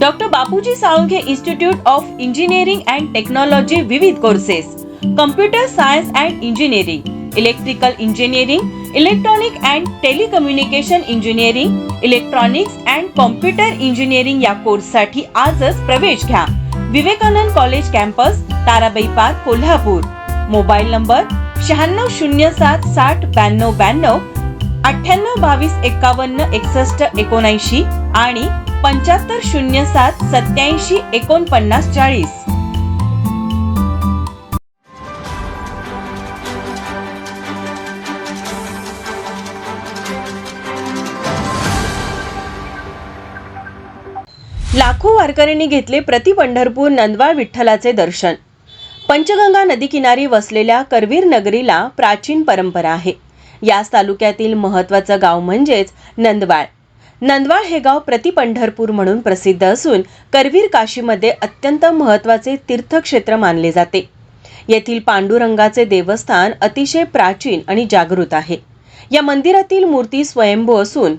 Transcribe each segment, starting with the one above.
Doctor Bapuji Salunkhe institute of engineering and technology विविध courses computer science and engineering electrical engineering electronic and telecommunication engineering electronics and computer engineering या कोर्ससाठी आजच प्रवेश घ्या. Vivekanand college campus Tarabai park Kolhapur. Mobile number शहाण्णव शून्य सात साठ ब्याण्णव ब्याण्णव अठ्ठ्याण्णव बावीस एकावन्न एकसष्ट एकोणऐंशी आणि पंच्याहत्तर शून्य सात सत्याऐंशी एकोणपन्नास चाळीस. लाखो वारकऱ्यांनी घेतले प्रति पंढरपूर नंदवाळ विठ्ठलाचे दर्शन. पंचगंगा नदीकिनारी वसलेल्या करवीर नगरीला प्राचीन परंपरा आहे. याच तालुक्यातील महत्वाचं गाव म्हणजेच नंदवाळ नंदवाळ हे गाव प्रति पंढरपूर म्हणून प्रसिद्ध असून करवीर काशीमध्ये अत्यंत महत्त्वाचे तीर्थक्षेत्र मानले जाते. येथील पांडुरंगाचे देवस्थान अतिशय प्राचीन आणि जागृत आहे. या मंदिरातील मूर्ती स्वयंभू असून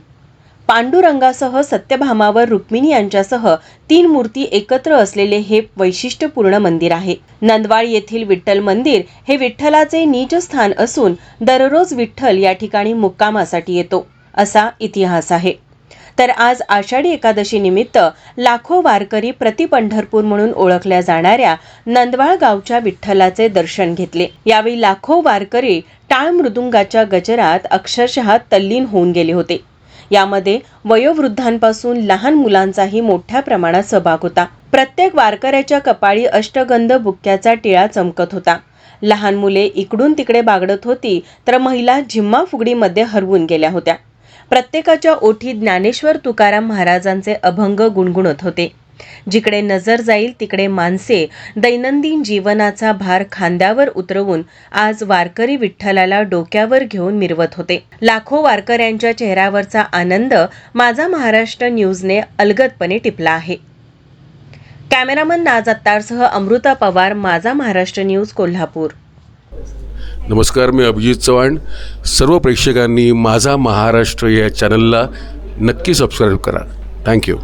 पांडुरंगासह सत्यभामावर रुक्मिणी यांच्यासह तीन मूर्ती एकत्र असलेले हे वैशिष्ट्यपूर्ण मंदिर आहे. नंदवाळ येथील विठ्ठल मंदिर हे विठ्ठलाचे निजस्थान स्थान असून दररोज विठ्ठल या ठिकाणी मुक्कामासाठी येतो असा इतिहास आहे. तर आज आषाढी एकादशी निमित्त लाखो वारकरी प्रति पंढरपूर म्हणून ओळखल्या जाणाऱ्या नंदवाळ गावच्या विठ्ठलाचे दर्शन घेतले. यावेळी लाखो वारकरी टाळ मृदुंगाच्या गजरात अक्षरशः तल्लीन होऊन गेले होते. यामध्ये वयोवृद्धांपासून लहान मुलांचाही मोठ्या प्रमाणात सहभाग होता. प्रत्येक वारकऱ्याच्या कपाळी अष्टगंध बुक्क्याचा टिळा चमकत होता. लहान मुले इकडून तिकडे बागडत होती तर महिला झिम्मा फुगडीमध्ये हरवून गेल्या होत्या. प्रत्येकाच्या ओठी ज्ञानेश्वर तुकाराम महाराजांचे अभंग गुणगुणत होते. जिकडे नजर जाईल तिकडे माणसे दैनंदिन जीवनाचा भार खांद्यावर उतरवून आज वारकरी विठ्ठलाला डोक्यावर घेऊन मिरवत होते. लाखो वारकऱ्यांच्या चेहऱ्यावरचा आनंद माझा महाराष्ट्र न्यूजने अलगदपणे टिपला आहे. कॅमेरामन नाज अत्तारसह अमृता पवार माझा महाराष्ट्र न्यूज कोल्हापूर. नमस्कार मी अभिजित चव्हाण. सर्व प्रेक्षकांनी माझा महाराष्ट्र या चॅनलला नक्की सबस्क्राईब करा. थँक्यू